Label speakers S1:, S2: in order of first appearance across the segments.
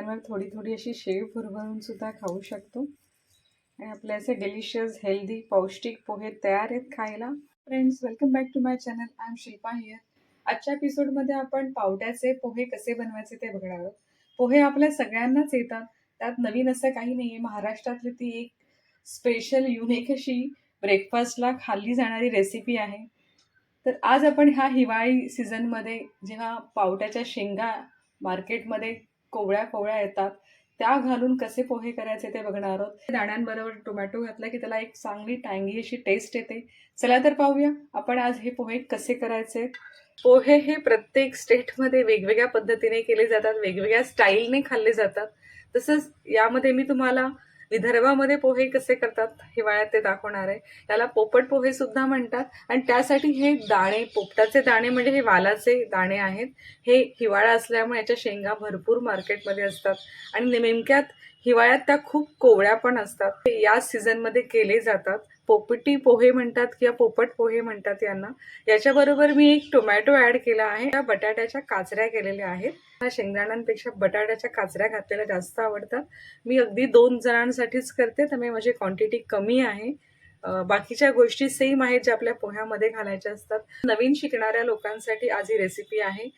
S1: थोडी अशी शेव भरभरून सुद्धा खाऊ शकतो. आणि आपले असे डिलिशियस हेल्दी पौष्टिक पोहे तयार आहेत खायला. Friends welcome back to my channel I am Shilpa here आजच्या एपिसोडमध्ये आपण पावट्याचे पोहे कसे बनवायचे ते बघणार आहोत. पोहे आपल्या सगळ्यांनाच येतात. त्यात नवीन असं काही नाही आहे महाराष्ट्रातली ती एक स्पेशल युनिक अशी ब्रेकफास्टला खाल्ली जाणारी रेसिपी आहे. तर आज आपण ह्या हिवाळी सीझनमध्ये जेव्हा पावट्याच्या शेंगा मार्केटमध्ये कोवळ्या कोवळ्या येतात. त्या घालून कसे पोहे करायचे ते बघणार आहोत. दाण्यांबरोबर टोमॅटो घातला की त्याला एक चांगली टँगी अशी टेस्ट येते. चला तर पाहूया आपण आज हे पोहे कसे करायचे? पोहे हे प्रत्येक स्टेटमध्ये वेगवेगळ्या पद्धतीने केले जातात वेगवेगळ्या स्टाईलने खाल्ले जातात. तसंच यामध्ये मी तुम्हाला विदर्भामध्ये पोहे कसे करतात हिवाळ्यात ते दाखवणार आहे. त्याला पोपट पोहे सुद्धा म्हणतात. आणि त्यासाठी हे दाणे पोपटाचे दाणे म्हणजे हे वालाचे दाणे आहेत. हे हिवाळा असल्यामुळे याच्या शेंगा भरपूर मार्केटमध्ये असतात. आणि नेमक्यात हिवाळ्यात त्या खूप कोवळ्या पण असतात. ते या सीझनमध्ये केले जातात. पोपटी पोहे म्हणतात किंवा पोपट पोहे म्हणतात यांना. याच्याबरोबर मी एक टोमॅटो ॲड केला आहे. त्या बटाट्याच्या काचऱ्या केलेल्या आहेत. मला शेंगदाण्यांपेक्षा बटाट्याच्या काचऱ्या घातलेल्या जास्त आवडतात. मी अगदी दोन जणांसाठीच करते त्यामुळे माझी क्वांटिटी कमी आहे. बाकीच्या गोष्टी सेम आहेत ज्या आपल्या पोह्यामध्ये घालायच्या असतात. नवीन शिकणाऱ्या लोकांसाठी आज ही रेसिपी आहे.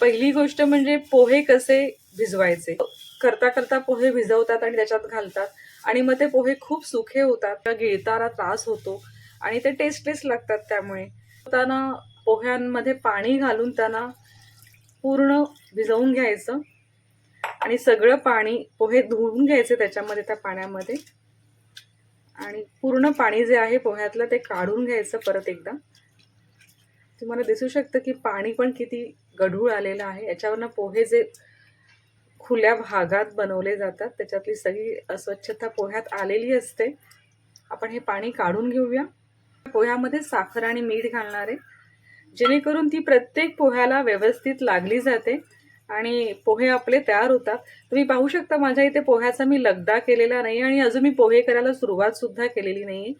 S1: पहिली गोष्ट म्हणजे पोहे कसे भिजवायचे? करता करता पोहे भिजवतात आणि त्याच्यात घालतात. आणि मग ते पोहे खूप सुखे होतात किंवा गिळताना त्रास होतो आणि ते टेस्टलेस लागतात त्यामुळे. त्यांना पोह्यांमध्ये पाणी घालून त्यांना पूर्ण भिजवून घ्यायचं आणि सगळं पाणी पोहे धुवून घ्यायचे त्याच्यामध्ये त्या पाण्यामध्ये. आणि पूर्ण पाणी जे आहे पोह्यातलं ते काढून घ्यायचं परत एकदा. तुम्हाला दिसू शकतं की पाणी पण किती गढूळ आलेलं आहे. याच्यावरनं पोहे जे खुल्या भागात बनवले जातात. त्याच्यातली सगळी अस्वच्छता पोह्यात आलेली असते. आपण हे पाणी काढून घेऊया. पोह्यामध्ये साखर आणि मीठ घालणार आहे. जेणेकरून ती प्रत्येक पोह्याला व्यवस्थित लागली जाते आणि पोहे आपले तयार होतात. तुम्ही पाहू शकता माझ्या इथे पोह्याचा मी लगदा केलेला नाही आणि अजून मी पोहे करायला सुरुवात सुद्धा केलेली नाही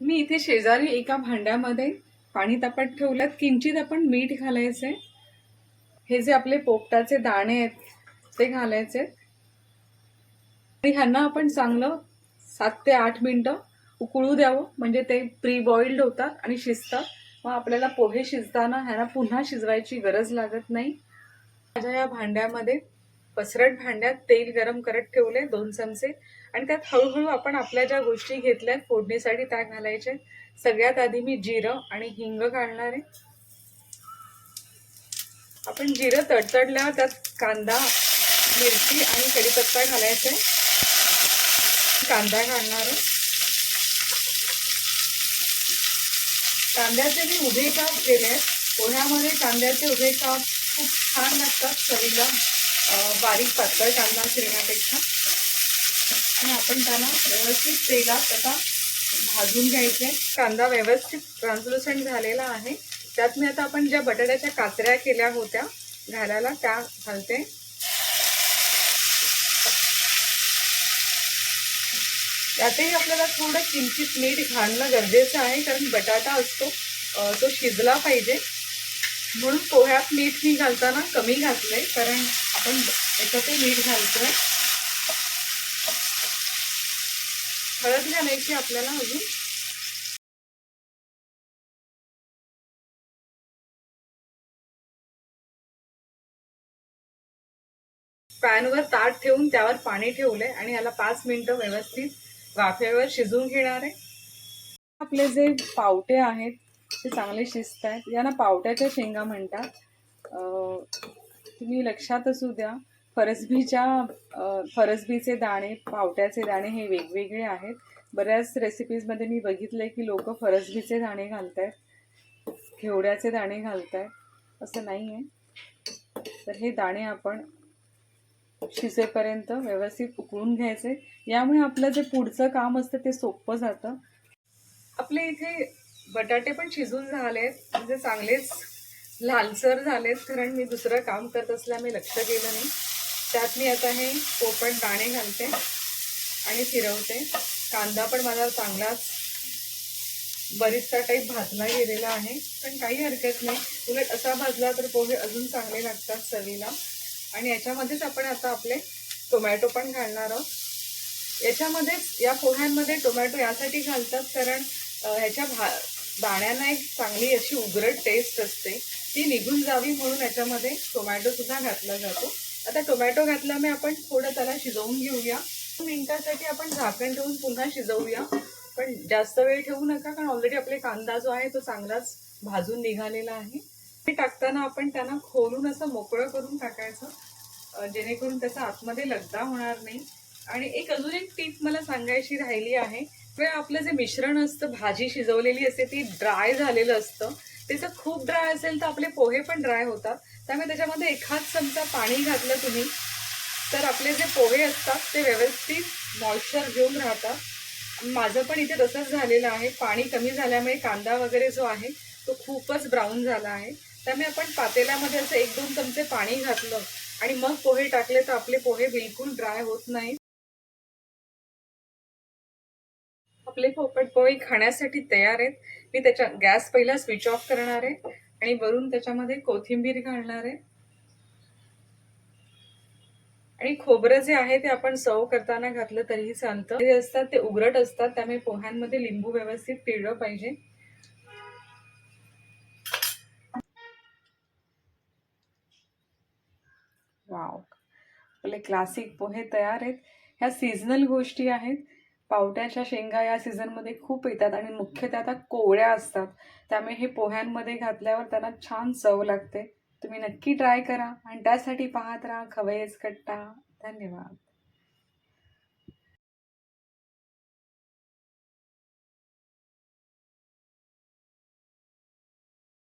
S1: मी इथे शेजारी एका भांड्यामध्ये पाणी तापत ठेवल्यात किंचित आपण मीठ घालायचे हे जे आपले पोपटाचे दाणे आहेत ते घालायचे. आणि ह्यांना आपण चांगलं सात ते आठ मिनटं उकळू द्यावं. म्हणजे ते प्री बॉइल्ड होतात आणि शिजतात. मग आपल्याला पोहे शिजताना ह्यांना पुन्हा शिजवायची गरज लागत नाही. माझ्या या भांड्यामध्ये पसरट भांड्यात तेल गरम करत ठेवले दोन चमचे. आणि त्यात हळूहळू आपण आपल्या ज्या गोष्टी घेतल्यात फोडणीसाठी त्या घालायच्या सगळ्यात आधी मी जिरं आणि हिंग घालणार आहे. आपण जिरं तडतडल्यावर त्यात कांदा मिरची आणि कढीपत्ता घालायचा आहे. कांदा घालणार कांद्याचे मी उभे काप केले आहेत पोह्यामध्ये कांद्याचे उभे काप खूप छान लागतात. चवीला बारीक पातळ कांदा चिरण्यापेक्षा. आणि आपण त्याला व्यवस्थित तेलात आता भाजून घ्यायचे. कांदा व्यवस्थित ट्रान्सलुसंट झालेला आहे. त्यात मी आता आपण ज्या बटाट्याच्या काचऱ्या केल्या होत्या घालायला त्या घालते. त्यातही आपल्याला थोडं किंचित मीठ घालणं गरजेचं आहे कारण बटाटा असतो तो शिजला पाहिजे. म्हणून पोह्यात मीठ मी घालताना कमी घातलंय कारण आपण याच्यातही मीठ घालतोय. हळद घालायची आपल्याला अजून. पॅनवर ताट ठेवून त्यावर पाणी ठेवलंय आणि याला पाच मिनिटं व्यवस्थित वाफेवर शिजवून घेणार आहे. आपले जे पावटे आहेत ते चांगले शिजत आहेत. यांना पावट्याच्या शेंगा म्हणतात. तुम्ही लक्षात असू द्या फरसबीच्या फरसबीचे दाणे पावट्याचे दाणे हे वेगवेगळे आहेत. बऱ्याच रेसिपीजमध्ये मी बघितलंय की लोक फरसबीचे दाणे घालत आहेत घेवड्याचे दाणे घालत आहेत असं नाही आहे तर हे दाणे आपण शिजेपर्यंत व्यवस्थित उकळून घ्यायचे. यामुळे आपलं जे पुढचं काम असतं ते सोपं जातं. आपले इथे बटाटे पण शिजून झालेत. म्हणजे चांगलेच लालसर झालेत. कारण मी दुसरं काम करत असल्यामुळे लक्ष केलं नाही. त्यात मी आता हे पोपट दाणे घालते आणि फिरवते. कांदा पण माझा चांगलाच बरीचसा टाईप भाजला गेलेला आहे. पण काही हरकत नाही. उलट असा भाजला तर पोहे अजून चांगले लागतात चवीला. आणि याच्यामध्येच आपण आता आपले टोमॅटो पण घालणार आहोत. याच्यामध्ये या पोह्यांमध्ये टोमॅटो यासाठी घालतात कारण ह्याच्या भा दाण्यांना एक चांगली अशी उग्रट टेस्ट असते. ती निघून जावी म्हणून याच्यामध्ये टोमॅटो सुद्धा घातला जातो. आता टोमॅटो घातल्यामुळे आपण थोडं त्याला शिजवून घेऊया. मिनिटासाठी आपण झाकण ठेवून पुन्हा शिजवूया. पण जास्त वेळ ठेवू नका कारण ऑलरेडी आपले कांदा जो आहे तो चांगलाच भाजून निघालेला आहे. ते टाकताना आपण त्यांना खोलून असं मोकळं करून टाकायचं जेणेकरून त्याचा आतमध्ये लगदा होणार नाही. आणि एक अजून एक टीप मला सांगायची राहिली आहे वेळ आपलं जे मिश्रण असतं भाजी शिजवलेली असते ती ड्राय झालेलं असतं. त्याचं खूप ड्राय असेल तर आपले पोहे पण ड्राय होतात. त्यामुळे त्याच्यामध्ये एखाद चमचा पाणी घातलं तुम्ही तर आपले जे पोहे असतात ते व्यवस्थित मॉइश्चर घेऊन राहतात. माझं पण इथे तसंच झालेलं आहे. पाणी कमी झाल्यामुळे कांदा वगैरे जो आहे तो खूपच ब्राऊन झाला आहे. त्यामुळे आपण पातेल्यामध्ये असं एक दोन चमचे पाणी घातलं आणि मग पोहे टाकले तर आपले पोहे बिलकुल ड्राय होत नाही आपले पोपट पोहे खाण्यासाठी तयार आहेत. मी त्याच्या गॅस पहिला स्विच ऑफ करणार आहे आणि वरून त्याच्यामध्ये कोथिंबीर घालणार आहे. आणि खोबरं जे आहे ते आपण सर्व करताना घातलं तरीही चालतं. जे असतात ते उघडट असतात त्यामुळे पोह्यांमध्ये लिंबू व्यवस्थित पिळलं पाहिजे. वाव. आपले क्लासिक पोहे तयार आहेत. ह्या सीझनल गोष्टी आहेत. पावट्याच्या शेंगा या सीझनमध्ये खूप येतात आणि मुख्यतः आता कोवळ्या असतात. त्यामुळे हे पोह्यांमध्ये घातल्यावर त्यांना छान चव लागते. तुम्ही नक्की ट्राय करा आणि त्यासाठी पाहत राहा खवयच कट्टा. धन्यवाद.